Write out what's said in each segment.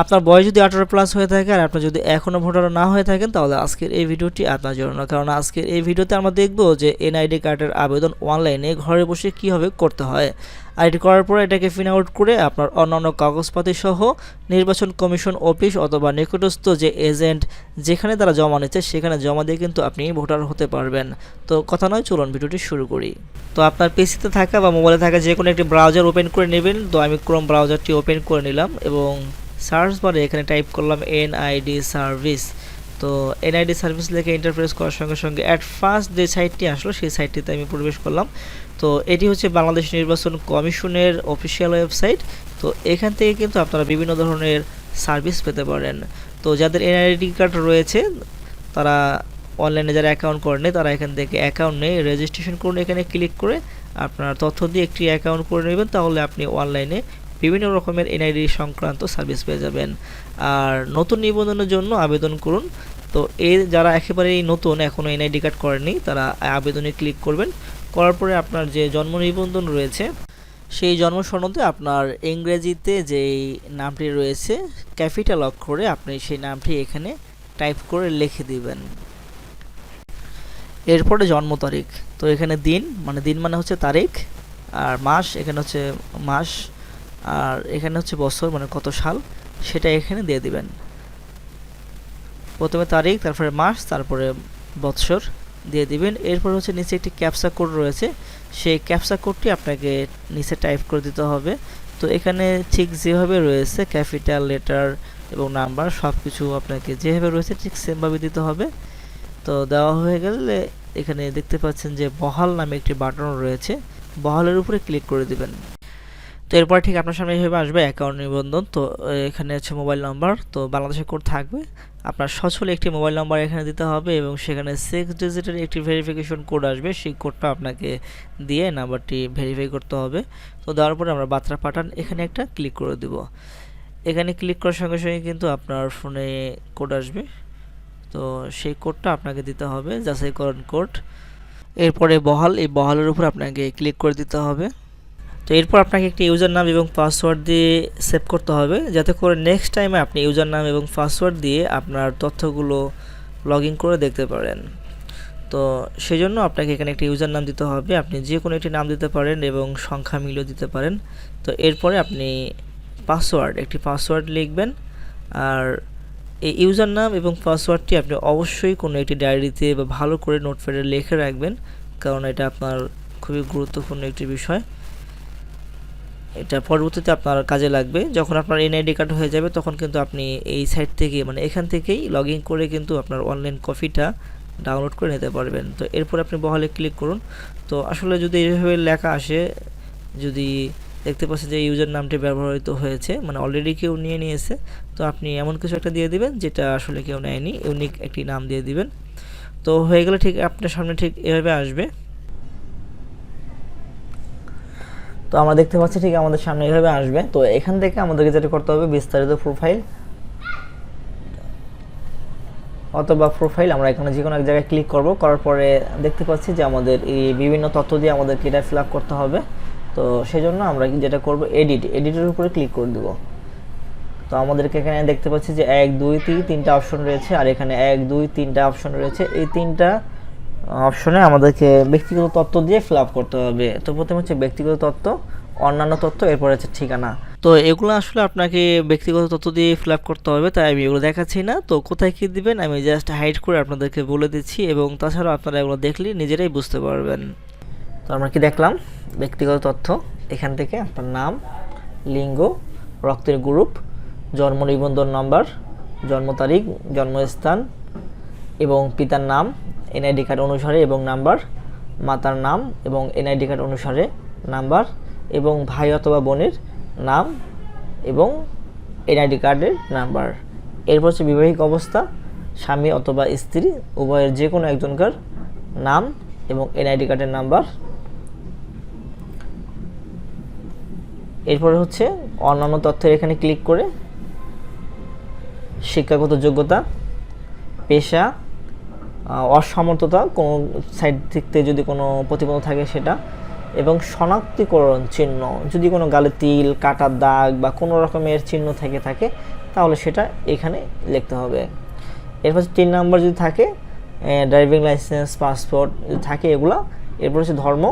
আপনার বয়স যদি আঠারো প্লাস হয়ে থাকে আর আপনি যদি এখনও ভোটার না হয়ে থাকেন, তাহলে আজকের এই ভিডিওটি আপনার জন্য কারণ আজকের এই ভিডিওতে আমরা দেখব যে এনআইডি কার্ডের আবেদন অনলাইনে ঘরে বসে কীভাবে করতে হয়। আর এটি করার পর এটাকে ফিন আউট করে আপনার অন্যান্য কাগজপাতি সহ নির্বাচন কমিশন অফিস অথবা নিকটস্থ যে এজেন্ট যেখানে তারা জমা নিচ্ছে, সেখানে জমা দিয়ে কিন্তু আপনি ভোটার হতে পারবেন। তো কথা নয়, চলুন ভিডিওটি শুরু করি। তো আপনার পিসিতে থাকা বা মোবাইলে থাকা যে কোনো একটি ব্রাউজার ওপেন করে নেবেন। তো আমি ক্রোম ব্রাউজারটি ওপেন করে নিলাম এবং সার্চ বারে এখানে টাইপ করলাম এনআইডি সার্ভিস। তো এনআইডি সার্ভিস লিখে ইন্টারফেস করার সঙ্গে সঙ্গে অ্যাট ফার্স্ট যে সাইটটি আসলো, সেই সাইটটিতে আমি প্রবেশ করলাম। তো এটি হচ্ছে বাংলাদেশ নির্বাচন কমিশনের অফিসিয়াল ওয়েবসাইট তো এখান থেকে কিন্তু আপনারা বিভিন্ন ধরনের সার্ভিস পেতে পারেন। তো যাদের এনআইডি কার্ড রয়েছে, তারা অনলাইনে যারা অ্যাকাউন্ট করেনি তারা এখান থেকে অ্যাকাউন্ট নেই রেজিস্ট্রেশন করুন। এখানে ক্লিক করে আপনার তথ্য দিয়ে একটি অ্যাকাউন্ট করে নেবেন। তাহলে আপনি অনলাইনে বিভিন্ন রকমের এনআইডি সংক্রান্ত সার্ভিস পেয়ে যাবেন। আর নতুন নিবন্ধনের জন্য আবেদন করুন। তো এর যারা একেবারেই নতুন এখনও এনআইডি কার্ড করেনি তারা আবেদনে ক্লিক করবেন। করার পরে আপনার যে জন্ম নিবন্ধন রয়েছে, সেই জন্ম সনদে আপনার ইংরেজিতে যেই নামটি রয়েছে, ক্যাপিটাল অক্ষরে আপনি সেই নামটি এখানে টাইপ করে লিখে দিবেন। এরপরে জন্ম তারিখ। তো এখানে দিন মানে দিন মানে হচ্ছে তারিখ, আর মাস, এখানে হচ্ছে মাস আর এখানে হচ্ছে বছর মানে কত সাল, সেটা এখানে দিয়ে দিবেন। প্রথমে তারিখ, তারপরে মাস, তারপরে বৎসর দিয়ে দিবেন। এরপর হচ্ছে নিচে একটি ক্যাপসা কোড রয়েছে, সেই ক্যাপসা কোডটি আপনাকে নিচে টাইপ করে দিতে হবে। তো এখানে ঠিক যেভাবে রয়েছে, ক্যাপিটাল লেটার এবং নাম্বার সব কিছু আপনাকে যেভাবে রয়েছে ঠিক সেমভাবে দিতে হবে। তো দেওয়া হয়ে গেলে এখানে দেখতে পাচ্ছেন যে বহাল নামে একটি বাটন রয়েছে, বহালের উপরে ক্লিক করে দিবেন। তো এরপর ঠিক আপনার সামনে এইভাবে আসবে অ্যাকাউন্ট নিবন্ধন, তো এখানে হচ্ছে মোবাইল নাম্বার তো বাংলাদেশের কোড থাকবে। আপনার সচল একটি মোবাইল নাম্বার এখানে দিতে হবে এবং সেখানে সিক্স ডিজিটের একটি ভেরিফিকেশন কোড আসবে, সেই কোডটা আপনাকে দিয়ে নাম্বারটি ভেরিফাই করতে হবে। তো দেওয়ার পরে আমরা বার্তা পাঠান এখানে একটা ক্লিক করে দিব। এখানে ক্লিক করার সঙ্গে সঙ্গে কিন্তু আপনার ফোনে কোড আসবে। তো সেই কোডটা আপনাকে দিতে হবে, যাচাইকরণ কোড এরপরে বহাল, এই বহালের উপর আপনাকে ক্লিক করে দিতে হবে। তো এরপর আপনাকে একটি ইউজার নাম এবং পাসওয়ার্ড দিয়ে সেভ করতে হবে। যাতে করে নেক্সট টাইমে আপনি ইউজার নাম এবং পাসওয়ার্ড দিয়ে আপনার তথ্যগুলো লগ করে দেখতে পারেন। তো সেই জন্য আপনাকে এখানে একটি ইউজার নাম দিতে হবে। আপনি যে কোনো একটি নাম দিতে পারেন এবং সংখ্যা মিলিয়ে দিতে পারেন। তো এরপরে আপনি পাসওয়ার্ড, একটি পাসওয়ার্ড লিখবেন। আর এই ইউজার নাম এবং পাসওয়ার্ডটি আপনি অবশ্যই কোনো একটি ডায়েরিতে বা ভালো করে নোটপ্যাডে লিখে রাখবেন। কারণ এটা আপনার খুবই গুরুত্বপূর্ণ একটি বিষয়। এটা পরবর্তীতে আপনার কাজে লাগবে। যখন আপনার এনআইডি কার্ড হয়ে যাবে, তখন কিন্তু আপনি এই সাইট থেকে মানে এখান থেকেই লগ করে কিন্তু আপনার অনলাইন কপিটা ডাউনলোড করে নিতে পারবেন। তো এরপর আপনি বহলে ক্লিক করুন। তো আসলে যদি এইভাবে লেখা আসে, যদি দেখতে পাচ্ছেন যে ইউজার নামটি ব্যবহৃত হয়েছে মানে অলরেডি কেউ নিয়ে নিয়েছে, তো আপনি এমন কিছু একটা দিয়ে দিবেন, যেটা আসলে কেউ নেয়নি ইউনিক একটি নাম দিয়ে দিবেন। তো হয়ে গেলে ঠিক আপনার সামনে ঠিক এভাবে আসবে। তো আমরা দেখতে পাচ্ছি ঠিক আমাদের সামনে এইভাবে আসবে। তো এখান থেকে আমাদেরকে যেটা করতে হবে, বিস্তারিত প্রোফাইল অথবা প্রোফাইল আমরা এখানে যে কোনো এক জায়গায় ক্লিক করব। করার পরে দেখতে পাচ্ছি যে আমাদের এই বিভিন্ন তথ্য দিয়ে আমাদেরকে এটা ফিল করতে হবে। তো সেই জন্য আমরা যেটা করব এডিট এডিটের উপরে ক্লিক করে দেব। তো আমাদেরকে এখানে দেখতে পাচ্ছি যে এক, দুই, তিন, তিনটা অপশন রয়েছে। আর এখানে এক, দুই, তিনটা অপশন রয়েছে। এই তিনটা অপশনে আমাদেরকে ব্যক্তিগত তথ্য দিয়ে ফিল আপ করতে হবে। তো প্রথমে হচ্ছে ব্যক্তিগত তথ্য অন্যান্য তথ্য এরপর হচ্ছে ঠিকানা। তো এগুলো আসলে আপনাকে ব্যক্তিগত তথ্য দিয়ে ফিল আপ করতে হবে, তাই আমি এগুলো দেখাচ্ছি না। তো কোথায় কী দিবেন, আমি জাস্ট হাইড করে আপনাদেরকে বলে দিচ্ছি এবং তাছাড়াও আপনারা এগুলো দেখলে নিজেরাই বুঝতে পারবেন। তো আমরা কি দেখলাম? ব্যক্তিগত তথ্য এখান থেকে আপনার নাম, লিঙ্গ, রক্তের গ্রুপ জন্ম নিবন্ধন নম্বর জন্ম তারিখ, জন্মস্থান এবং পিতার নাম এনআইডি কার্ড অনুসারে এবং নাম্বার মাতার নাম এবং এনআইডি কার্ড অনুসারে নাম্বার এবং ভাই অথবা বোনের নাম এবং এনআইডি কার্ডের নাম্বার এরপর হচ্ছে বিবাহিক অবস্থা, স্বামী অথবা স্ত্রী, উভয়ের যে কোনো একজনকার নাম এবং এনআইডি কার্ডের নাম্বার এরপরে হচ্ছে অন্যান্য তথ্যের এখানে ক্লিক করে শিক্ষাগত যোগ্যতা, পেশা অসমর্থতা কোনো সাইড থেকে যদি কোনো প্রতিবন্ধ থাকে সেটা, এবং শনাক্তিকরণ চিহ্ন, যদি কোনো গালে তিল কাটার দাগ বা কোনো রকমের চিহ্ন থেকে থাকে, তাহলে সেটা এখানে লিখতে হবে। এরপর তিন নাম্বার যদি থাকে ড্রাইভিং লাইসেন্স পাসপোর্ট যদি থাকে এগুলো, এরপর হচ্ছে ধর্ম,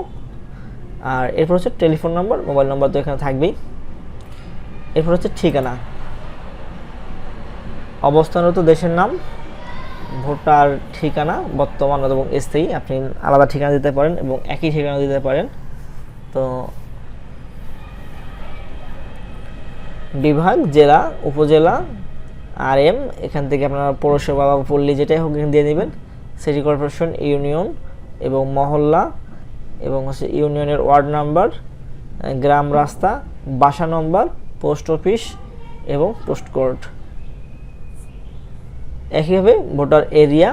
আর এরপর হচ্ছে টেলিফোন নাম্বার মোবাইল নাম্বার তো এখানে থাকবেই। এরপর হচ্ছে ঠিকানা। অবস্থানরত দেশের নাম ভোটার ঠিকানা, বর্তমান এবং স্থায়ী, আপনি আলাদা ঠিকানা দিতে পারেন এবং একই ঠিকানা দিতে পারেন। তো বিভাগ, জেলা, উপজেলা আর এম এখান থেকে আপনার পৌরসভা বা পল্লী যেটাই হোক এখানে দিয়ে নেবেন। সিটি কর্পোরেশন, ইউনিয়ন এবং মহল্লা এবং হচ্ছে ইউনিয়নের ওয়ার্ড নাম্বার, গ্রাম রাস্তা, বাসা নম্বর, পোস্ট অফিস এবং পোস্ট একইভাবে ভোটার এরিয়া,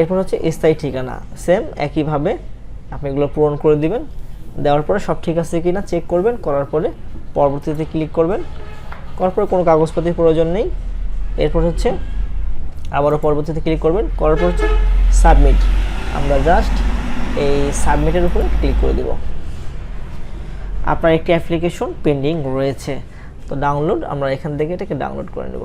এরপর হচ্ছে স্থায়ী ঠিকানা সেম একইভাবে আপনি এগুলো পূরণ করে দিবেন। দেওয়ার পরে সব ঠিক আছে কিনা চেক করবেন, করার পরে পরবর্তীতে ক্লিক করবেন। করার পরে কোনো কাগজপাতির প্রয়োজন নেই। এরপর হচ্ছে আবারও পরবর্তীতে ক্লিক করবেন, করার পর হচ্ছে সাবমিট আমরা জাস্ট এই সাবমিটের উপরে ক্লিক করে দেব। আপনার একটি অ্যাপ্লিকেশন পেন্ডিং রয়েছে। তো ডাউনলোড আমরা এখান থেকে এটাকে ডাউনলোড করে নেব।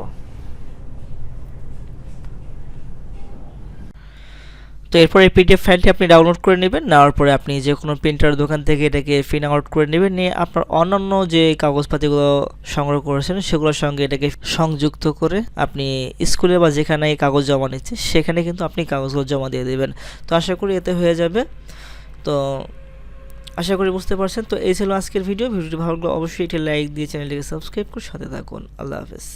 তো এরপর এই পিডিএফ ফাইলটি আপনি ডাউনলোড করে নেবেন। নেওয়ার পরে আপনি যে কোনো প্রিন্টার দোকান থেকে এটাকে প্রিন্ট আউট করে নেবেন। নিয়ে আপনার অন্যান্য যে কাগজপাতিগুলো সংগ্রহ করেছেন, সেগুলোর সঙ্গে এটাকে সংযুক্ত করে আপনি স্কুলে বা যেখানে কাগজ জমা নিচ্ছে, সেখানে কিন্তু আপনি কাগজগুলো জমা দিয়ে দেবেন। তো আশা করি এতে হয়ে যাবে। তো আশা করি বুঝতে পারছেন। তো এই ছিল আজকের ভিডিও। ভিডিওটি ভালো লাগলে অবশ্যই এটি লাইক দিয়ে চ্যানেলটিকে সাবস্ক্রাইব করে সাথে থাকুন। আল্লাহ হাফেজ।